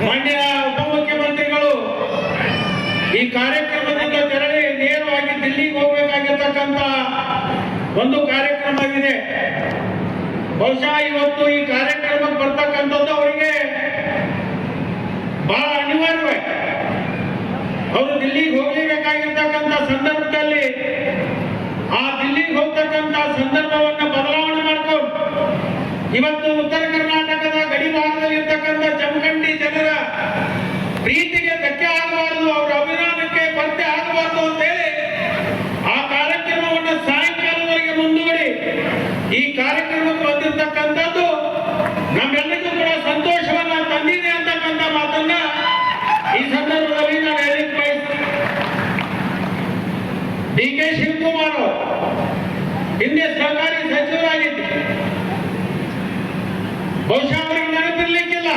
ಮಾನ್ಯ ಉಪಮುಖ್ಯಮಂತ್ರಿಗಳು ಈ ಕಾರ್ಯಕ್ರಮದಿಂದ ತೆರಳಿ ನೇರವಾಗಿ ದಿಲ್ಲಿಗೆ ಹೋಗಬೇಕಾಗಿರ್ತಕ್ಕಂಥ ಒಂದು ಕಾರ್ಯಕ್ರಮವಿದೆ ಬಹುಶಃ ಇವತ್ತು ಈ ಕಾರ್ಯಕ್ರಮಕ್ಕೆ ಬರ್ತಕ್ಕಂಥದ್ದು ಅವರಿಗೆ ಬಹಳ ಅನಿವಾರ್ಯವೇ. ಅವರು ದಿಲ್ಲಿಗೆ ಹೋಗಲೇಬೇಕಾಗಿರ್ತಕ್ಕಂಥ ಸಂದರ್ಭದಲ್ಲಿ ಆ ದಿಲ್ಲಿಗೆ ಹೋಗ್ತಕ್ಕಂಥ ಸಂದರ್ಭವನ್ನು ಬದಲಾವಣೆ ಮಾಡಿಕೊಂಡು ಇವತ್ತು ಉತ್ತರ ಕರ್ನಾಟಕದ ಗಡಿ ಭಾಗದಲ್ಲಿ ಇರ್ತಕ್ಕಂಥ ಜಮಖಂಡಿ ಜನರ ಪ್ರೀತಿಗೆ ಧಕ್ಕೆ ಆಗಬಾರದು ಅವರ ಅಭಿಮಾನಕ್ಕೆ ಕೊರತೆ ಆಗಬಾರದು ಅಂತೇಳಿ ಆ ಕಾರ್ಯಕ್ರಮವನ್ನು ಸಾಯಂಕಾಲದವರೆಗೆ ಮುಂದೂಡಿ ಈ ಕಾರ್ಯಕ್ರಮಕ್ಕೆ ಬಂದಿರತಕ್ಕಂಥದ್ದು ನಮ್ಮೆಲ್ಲರಿಗೂ ಕೂಡ ಸಂತೋಷವನ್ನ ತಂದಿದೆ ಅಂತಕ್ಕಂಥ ಮಾತನ್ನ ಈ ಸಂದರ್ಭದಲ್ಲಿ ನಾನು ಹೇಳಿಕ್ ಬಯಸ್ತೀನಿ ಡಿ ಕೆ ಶಿವಕುಮಾರ್ ಹಿಂದೆ ಸಹಕಾರಿ ಸಚಿವರಾಗಿದ್ದು. ಬಹುಶಃ ಅವರಿಗೆ ನೆನಪಿರ್ಲಿಕ್ಕಿಲ್ಲ.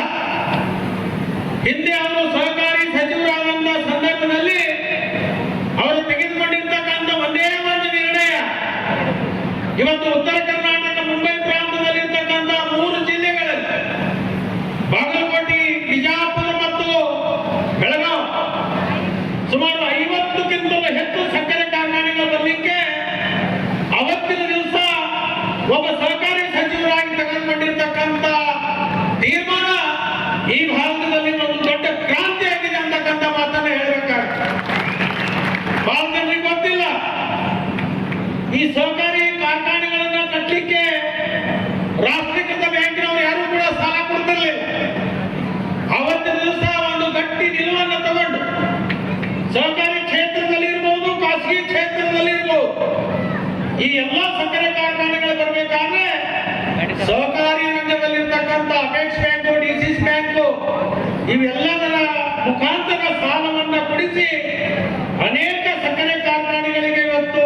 ಹಿಂದೆ ಅವರು ಸಹಕಾರಿ ಸಚಿವರಾದಂತ ಸಂದರ್ಭದಲ್ಲಿ ಅವರು ತೆಗೆದುಕೊಂಡಿರ್ತಕ್ಕಂಥ ಒಂದೇ ಒಂದು ನಿರ್ಣಯ ಇವತ್ತು ಉತ್ತರ ಕರ್ನಾಟಕ ಮುಂಬೈ ಪ್ರಾಂತದಲ್ಲಿರ್ತಕ್ಕಂಥ ಮೂರು ಜಿಲ್ಲೆಗಳಲ್ಲಿ ಬಾಗಲಕೋಟೆ ಬಿಜಾಪುರ ಮತ್ತು ಬೆಳಗಾವಿ ಸುಮಾರು ಐವತ್ತಕ್ಕಿಂತಲೂ ಹೆಚ್ಚು ಸಕ್ಕರೆ ಕಾರ್ಖಾನೆಗಳು ಬರಲಿಕ್ಕೆ ಅವತ್ತಿನ ದಿವಸ ಒಬ್ಬ ಸಹಕಾರಿ ಸಚಿವರಾಗಿ ತೆಗೆದುಕೊಂಡಿರ್ತಕ್ಕಂಥ ತೀರ್ಮಾನ ಈ ಭಾರತದಲ್ಲಿ ಒಂದು ದೊಡ್ಡ ಕ್ರಾಂತಿ ಆಗಿದೆ ಅಂತಕ್ಕಂಥ ಮಾತನ್ನ ಹೇಳಬೇಕಾಗ್ತದೆ ಬಹಳ ಜನರಿಗೆ ಗೊತ್ತಿಲ್ಲ ಈ ಸಹಕಾರಿ ಕಾರ್ಖಾನೆಗಳನ್ನ ಕಟ್ಟಲಿಕ್ಕೆ ರಾಷ್ಟ್ರೀಕೃತ ಬ್ಯಾಂಕಿನವರು ಯಾರು ಕೂಡ ಸಾಲ ಕೊಡ್ತಿರ್ಲಿಲ್ಲ ಅವತ್ತಿನ ದಿವಸ ಒಂದು ಗಟ್ಟಿ ನಿಲುವನ್ನು ತಗೊಂಡು ಸಹಕಾರಿ ಕ್ಷೇತ್ರದಲ್ಲಿ ಖಾಸಗಿ ಕ್ಷೇತ್ರದಲ್ಲಿ ಈ ಎಲ್ಲಾ ಸಕ್ಕರೆ ಕಾರ್ಖಾನೆಗಳು ಬರಬೇಕಾದ್ರೆ ಸಹಕಾರಿ ರಂಗದಲ್ಲಿರ್ತಕ್ಕಂಥ ಅಪೇಕ್ಷ ಬ್ಯಾಂಕು, ಡಿಸಿಸ್ ಬ್ಯಾಂಕು, ಇವೆಲ್ಲದರ ಮುಖಾಂತರ ಸಾಲವನ್ನ ಕೊಡಿಸಿ ಅನೇಕ ಸಕ್ಕರೆ ಕಾರ್ಖಾನೆಗಳಿಗೆ ಇವತ್ತು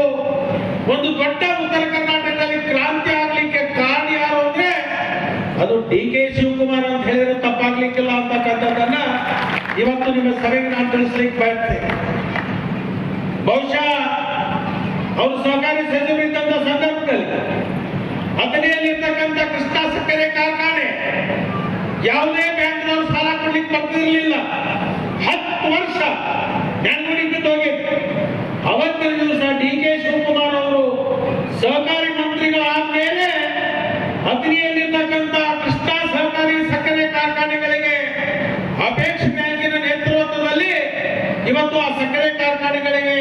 ಒಂದು ದೊಡ್ಡ ಉತ್ತರ ಕರ್ನಾಟಕದಲ್ಲಿ ಕ್ರಾಂತಿ ಆಗ್ಲಿಕ್ಕೆ ಕಾರಣ ಯಾರು ಅಂದ್ರೆ ಅದು ಡಿ ಕೆ ಶಿವಕುಮಾರ್ ಅಂತ ಹೇಳಿದ್ರೆ ತಪ್ಪಾಗ್ಲಿಕ್ಕಿಲ್ಲ ಅಂತಕ್ಕಂಥದ್ದನ್ನ ಇವತ್ತು ನಿಮ್ಮ ಸಭೆಗೆ ನಾನು ತಿಳಿಸ್ಲಿಕ್ಕೆ ಬಯಸ್ತೇನೆ. ಬಹುಶಃ ಅವರು ಸಹಕಾರಿ ಸಚಿವರಿದ್ದಂತ ಸಂದರ್ಭದಲ್ಲಿ ಅಥಣಿಯಲ್ಲಿರ್ತಕ್ಕಂಥ ಕೃಷ್ಣ ಸಕ್ಕರೆ ಕಾರ್ಖಾನೆ ಯಾವುದೇ ಬ್ಯಾಂಕ್ನವರು ಸಾಲ ಕೊಡ್ಲಿಕ್ಕೆ ಬರ್ತಿರ್ಲಿಲ್ಲ. ಹತ್ತು ವರ್ಷ ಬ್ಯಾಂಕ್ ಹೋಗಿತ್ತು ಅವತ್ತಿನ ದಿವಸ ಡಿ ಕೆ ಶಿವಕುಮಾರ್ ಅವರು ಸಹಕಾರಿ ಮಂತ್ರಿಗಳಾದ ಮೇಲೆ ಅಥಣಿಯಲ್ಲಿರ್ತಕ್ಕಂಥ ಕೃಷ್ಣ ಸಹಕಾರಿ ಸಕ್ಕರೆ ಕಾರ್ಖಾನೆಗಳಿಗೆ ಅಪೇಕ್ಷ ಬ್ಯಾಂಕಿನ ನೇತೃತ್ವದಲ್ಲಿ ಇವತ್ತು ಆ ಸಕ್ಕರೆ ಕಾರ್ಖಾನೆಗಳಿಗೆ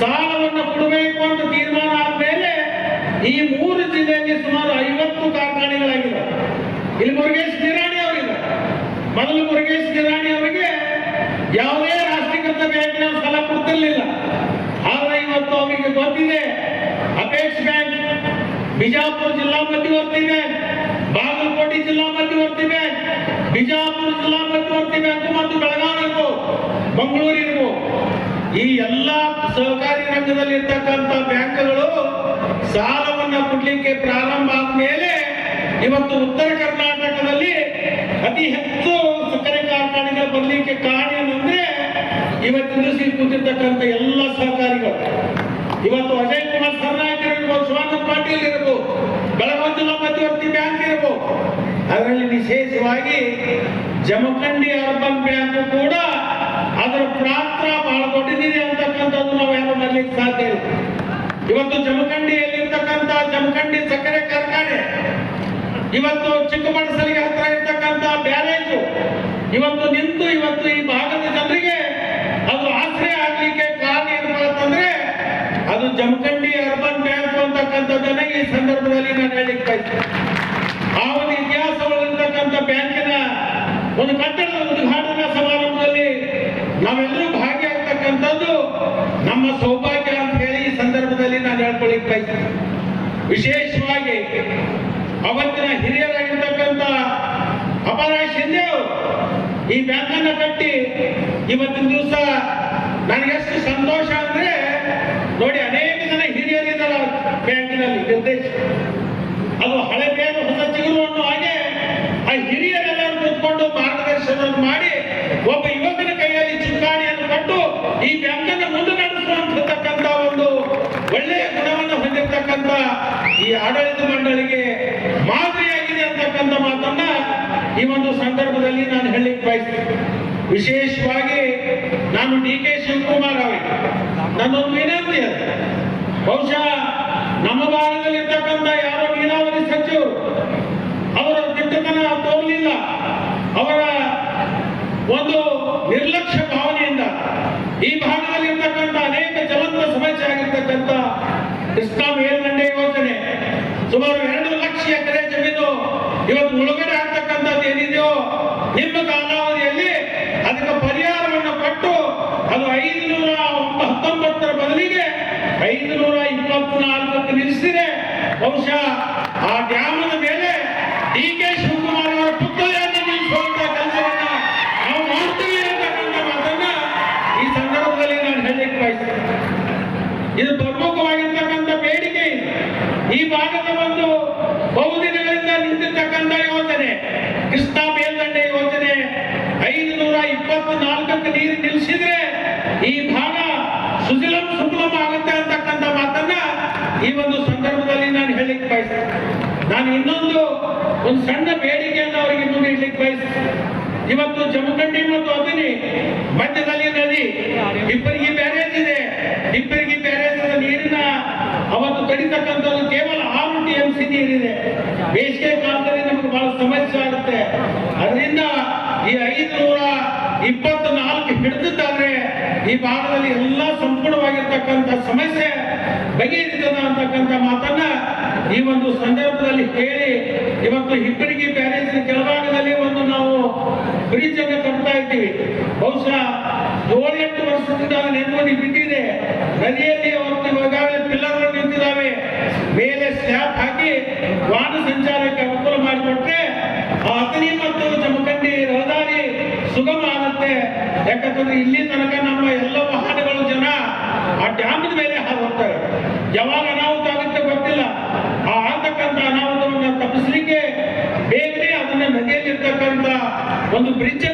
ಸಾಲವನ್ನು ಕೊಡಬೇಕು ಅಂತ ತೀರ್ಮಾನ ಆದ್ಮೇಲೆ ಈ ಮೂರು ಜಿಲ್ಲೆಯಲ್ಲಿ ಸುಮಾರು ಐವತ್ತು ಕಾರ್ಖಾನೆಗಳಾಗಿವೆ. ಇಲ್ಲಿ ಮುರುಗೇಶ್ ನಿರಾಣಿ ಅವರಿಲ್ಲ ಮೊದಲು ಮುರುಗೇಶ್ ನಿರಾಣಿ ಅವರಿಗೆ ಯಾವುದೇ ರಾಷ್ಟ್ರೀಕೃತ ಬ್ಯಾಂಕಿನ ಸಾಲ ಕೊಡ್ತಿರ್ಲಿಲ್ಲ. ಆದ್ರೆ ಇವತ್ತು ಅವರಿಗೆ ಗೊತ್ತಿದೆ, ಅಪೇಕ್ಷ ಬ್ಯಾಂಕ್, ಬಿಜಾಪುರ ಜಿಲ್ಲಾ ಮಧ್ಯವರ್ತಿ ಬ್ಯಾಂಕ್, ಬಾಗಲಕೋಟೆ ಜಿಲ್ಲಾ ಮಧ್ಯವರ್ತಿ ಬ್ಯಾಂಕ್, ಬಿಜಾಪುರ ಜಿಲ್ಲಾ ಮಧ್ಯವರ್ತಿ ಬ್ಯಾಂಕ್ ಮತ್ತು ಬೆಳಗಾವಿ ಮಂಗಳೂರಿಗೂ ಈ ಎಲ್ಲ ಸಹಕಾರಿ ರಂಗದಲ್ಲಿ ಇರ್ತಕ್ಕಂಥ ಬ್ಯಾಂಕ್ಗಳು ಸಾಲವನ್ನ ಕೊಡ್ಲಿಕ್ಕೆ ಪ್ರಾರಂಭ ಆದ್ಮೇಲೆ ಇವತ್ತು ಉತ್ತರ ಕರ್ನಾಟಕದಲ್ಲಿ ಅತಿ ಹೆಚ್ಚು ಸಕ್ಕರೆ ಕಾರ್ಖಾನೆಗಳು ಬರ್ಲಿಕ್ಕೆ ಕಾರಣ ಏನಂದ್ರೆ ಇವತ್ತು ಇಲ್ಲಿ ಕೂತಿರ್ತಕ್ಕಂಥ ಎಲ್ಲ ಸಹಕಾರಿಗಳು. ಇವತ್ತು ಅಜಯ್ ಕುಮಾರ್ ಸರ್ನಾಯಕ್ ಇರ್ಬೋದು ಶಿವಾನಂದ ಪಾಟೀಲ್ ಇರ್ಬೋದು ಜಿಲ್ಲಾ ಮಧ್ಯವರ್ತಿ ಬ್ಯಾಂಕ್ ಇರ್ಬೋದು, ಅದರಲ್ಲಿ ವಿಶೇಷವಾಗಿ ಜಮಖಂಡಿ ಅರ್ಬನ್ ಬ್ಯಾಂಕ್ ಕೂಡ ಅದರ ಪ್ರಾತ್ರ ಬಹಳ ದೊಡ್ಡದಿದೆ ಅಂತಕ್ಕಂಥದ್ದು ನಾವು ಯಾರು ಸಾಧ್ಯ ಇಲ್ಲ. ಇವತ್ತು ಜಮಖಂಡಿಯಲ್ಲಿರ್ತಕ್ಕಂಥ ಜಮಖಂಡಿ ಸಕ್ಕರೆ ಕಾರ್ಖಾನೆ ಇವತ್ತು ಚಿಕ್ಕಮಣಸಲಿಗೆ ಹತ್ರ ಇರ್ತಕ್ಕಂಥ ಬ್ಯಾರೇಜು. ಇವತ್ತು ನಿಂತು ಇವತ್ತು ಈ ಭಾಗದ ಜನರಿಗೆ ಅದು ಆಶ್ರಯ ಆಗ್ಲಿಕ್ಕೆ ಕಾರಣ ಏನಪ್ಪ ಅಂತಂದ್ರೆ ಅದು ಜಮಖಂಡಿ ಅರ್ಬನ್ ಬ್ಯಾಂಕ್ ಅಂತಕ್ಕಂಥದ್ದನ್ನ ಈ ಸಂದರ್ಭದಲ್ಲಿ ನಾನು ಹೇಳಿಕ್ಕೆ ಬಯಸ್ತೇನೆ. ಆ ಒಂದು ಇತಿಹಾಸಗಳಿರ್ತಕ್ಕಂಥ ಬ್ಯಾಂಕಿನ ಒಂದು ಕಟ್ಟಡದ ಉದ್ಘಾಟನಾ ಸಮಾರಂಭದಲ್ಲಿ ನಾವೆಲ್ಲರೂ ಭಾಗಿಯಾಗ್ತಕ್ಕಂಥದ್ದು ನಮ್ಮ ಸೌಭಾಗ್ಯ ಅಂತ ಹೇಳಿ ಈ ಸಂದರ್ಭದಲ್ಲಿ ನಾನು ಹೇಳ್ಕೊಳ್ಳಿಕ್ಕೆ ಬಯಸ್ತೇನೆ. ವಿಶೇಷವಾಗಿ ಅವತ್ತಿನ ಹಿರಿಯರಾಗಿರ್ತಕ್ಕಂಥ ಅಪರಾಯ ಶಿಂದೆ ಈ ಬ್ಯಾಂಕನ್ನ ಕಟ್ಟಿ ಇವತ್ತಿನ ದಿವಸ ನನಗೆಷ್ಟು ಸಂತೋಷ ಅಂದ್ರೆ ನೋಡಿ ಅನೇಕ ಜನ ಹಿರಿಯರಿದ್ದಾರ ಬ್ಯಾಂಕಿನಲ್ಲಿ ನಿರ್ದೇಶ ಅದು ಹಳೆ ಬೇರೆ ಹೊಸ ಚಿಗುರು ಅನ್ನೋ ಹಾಗೆ ಆ ಹಿರಿಯರೆಲ್ಲರೂ ಕೂತ್ಕೊಂಡು ಮಾರ್ಗದರ್ಶನ ಮಾಡಿ ಒಬ್ಬ ಯುವಕನ ಈ ಆಡಳಿತ ಮಂಡಳಿಗೆ ಮಾದರಿಯಾಗಿದೆ ಅಂತಕ್ಕಂಥ ಮಾತನ್ನ ಈ ಒಂದು ಸಂದರ್ಭದಲ್ಲಿ ನಾನು ಹೇಳಲಿಕ್ಕೆ ಬಯಸ್ತೇನೆ. ವಿಶೇಷವಾಗಿ ನಾನು ಡಿ ಕೆ ಶಿವಕುಮಾರ್ ಅವರಿಗೆ ನನ್ನೊಂದು ವಿನಂತಿ ಅದು. ಬಹುಶಃ ನಮ್ಮ ಭಾಗದಲ್ಲಿ ಇರ್ತಕ್ಕಂಥ ಯಾರೋ ನೀರಾವರಿ ಸಚಿವರು ಅವರ ದಿಟ್ಟತನ ತೋರಲಿಲ್ಲ ಅವರ ಒಂದು ನಿರ್ಲಕ್ಷ್ಯ ಭಾವನೆಯಿಂದ ಈ ಭಾಗದಲ್ಲಿ ಇರ್ತಕ್ಕಂಥ ಅನೇಕ ಜ್ವಲಂತ ಸಮಸ್ಯೆ ಆಗಿರ್ತಕ್ಕಂಥ ಕೃಷ್ಣಾ ಮೇಲ್ದಂಡೆ ಯೋಜನೆ ಸುಮಾರು ಎರಡು ಲಕ್ಷ ಎಕರೆ ಜಮೀನು ಇವತ್ತು ಮುಳುಗಡೆ ಆಗ್ತಕ್ಕಂಥದ್ದು ಏನಿದೆಯೋ ನಿಮ್ಮ ಕಾಲಾವಧಿಯಲ್ಲಿ ಅದಕ್ಕೆ ಪರಿಹಾರವನ್ನು ಕೊಟ್ಟು ಅದು ಐದು ನೂರ ಹತ್ತೊಂಬತ್ತರ ಬದಲಿಗೆ ಐದು ನೂರ ಇಪ್ಪತ್ನಾಲ್ಕಕ್ಕೆ ನಿಲ್ಲಿಸಿದೆ ಬಹುಶಃ ಆ ಡ್ಯಾಮದ ಮೇಲೆ ಡಿ ಕೆ ಶಿವಕುಮಾರ್ ಅವರ ಪುತ್ಥಳಿಯನ್ನು ನಿಲ್ಲಿಸುವಂತ ಕೆಲಸವನ್ನ ನಾವು ಮಾಡ್ತೀವಿ ಅಂತಕ್ಕಂಥ ಮಾತನ್ನ ಈ ಸಂದರ್ಭದಲ್ಲಿ ನಾನು ಹೇಳಲಿಕ್ಕೆ ಬಯಸ್ತೇನೆ. ಇದು ಪ್ರಮುಖವಾಗಿರ್ತಕ್ಕಂಥ ಬೇಡಿಕೆ ಇದು. ಈ ಭಾಗದ ಒಂದು ಬಹುದಿನಗಳಿಂದ ನಿಂತಿರ್ತಕ್ಕಂಥ ಯೋಜನೆ ಕೃಷ್ಣಾ ಮೇಲ್ದಂಡೆ ಯೋಜನೆ ಐದು ನೂರ ಇಪ್ಪತ್ನಾಲ್ಕಕ್ಕೆ ನೀರು ನಿಲ್ಲಿಸಿದ್ರೆ ಈ ಭಾಗ ಸುಜಲಂ ಸುಫಲಂ ಆಗುತ್ತೆ ಅಂತಕ್ಕಂಥ ಮಾತನ್ನ ಈ ಒಂದು ಸಂದರ್ಭದಲ್ಲಿ ನಾನು ಹೇಳಲಿಕ್ಕೆ ಬಯಸ್ತೇನೆ ನಾನು ಇನ್ನೊಂದು ಒಂದು ಸಣ್ಣ ಬೇಡಿಕೆಯನ್ನು ಅವರಿಗೆ ಇನ್ನು ಇಡ್ಲಿಕ್ಕೆ ಬಯಸ್ತೇನೆ ಇವತ್ತು ಜಮಖಂಡಿ ಮತ್ತು ಅದಿನಿ ಮಧ್ಯದಲ್ಲಿ ನದಿ ಇಬ್ಬರಿಗೆ ಬ್ಯಾರೇಜ್ ಇದೆ. ಇಬ್ಬರಿಗೆ ಬ್ಯಾರೇಜ್ ನೀರಿನ ಅವತ್ತು ಕಡಿತಕ್ಕಂಥದ್ದು ಕೇವಲ ಆರು ಟಿ ಎಂ ಸಿ ನೀರಿದೆ. ಬೇಸಿಗೆ ಕಾಲದಲ್ಲಿ ನಮಗೆ ಬಹಳ ಸಮಸ್ಯೆ ಆಗುತ್ತೆ. ಅದರಿಂದ ಈ ಐದು ನೂರ ಇಪ್ಪತ್ನಾಲ್ಕು ಹಿಡಿದಿದ್ದಾದ್ರೆ ಈ ಭಾಗದಲ್ಲಿ ಎಲ್ಲ ಸಂಪೂರ್ಣವಾಗಿರ್ತಕ್ಕಂಥ ಸಮಸ್ಯೆ ಬಗೆಹರಿತದ ಅಂತಕ್ಕಂಥ ಮಾತನ್ನ ಈ ಒಂದು ಸಂದರ್ಭದಲ್ಲಿ ಹೇಳಿ ಇವತ್ತು ಹಿಪ್ಪರಿಗಿ ಬ್ಯಾರೇಜ್ ಕೆಳಭಾಗದಲ್ಲಿ ಒಂದು ನಾವು ಬ್ರಿಡ್ಜ್ ಅನ್ನು ಕಟ್ತಾ ಇದ್ದೀವಿ. ಬಹುಶಃ ಏಳೆಂಟು ವರ್ಷದಿಂದ ಅದು ಬಿಟ್ಟಿದೆ ನದಿಯಲ್ಲಿ ಅವತ್ತು ಈಗಾಗಲೇ ಪಿಲ್ಲರ್ಗಳು ನಿಂತಿದ್ದಾವೆ. ಮೇಲೆ ಸ್ಟ್ಯಾಪ್ ಹಾಕಿ ವಾಹನ ಸಂಚಾರಕ್ಕೆ ಅನುಕೂಲ ಮಾಡಿಕೊಟ್ರೆ ಅತನಿ ಮತ್ತು ಜಮಖಂಡಿ ರಹದಾರಿ ಸುಗಮ ಆಗುತ್ತೆ. ಯಾಕಂದ್ರೆ ಇಲ್ಲಿ ತನಕ ನಮ್ಮ ಎಲ್ಲ ವಾಹನಗಳು ಜನ ಆ ಡ್ಯಾಮದ ಮೇಲೆ ಹಾದು ಹೋಗ್ತಾರೆ ಯಾವಾಗ ಅನಾಹುತ ಆಗುತ್ತೆ ಗೊತ್ತಿಲ್ಲ ಆ ಆಗ್ತಕ್ಕಂಥ ಅನಾಹುತವನ್ನು ತಪ್ಪಿಸಲಿಕ್ಕೆ ಬೇಗನೆ ಅದನ್ನ ನದಿಯಲ್ಲಿರ್ತಕ್ಕಂಥ ಒಂದು ಬ್ರಿಡ್ಜ್ ಅನ್ನ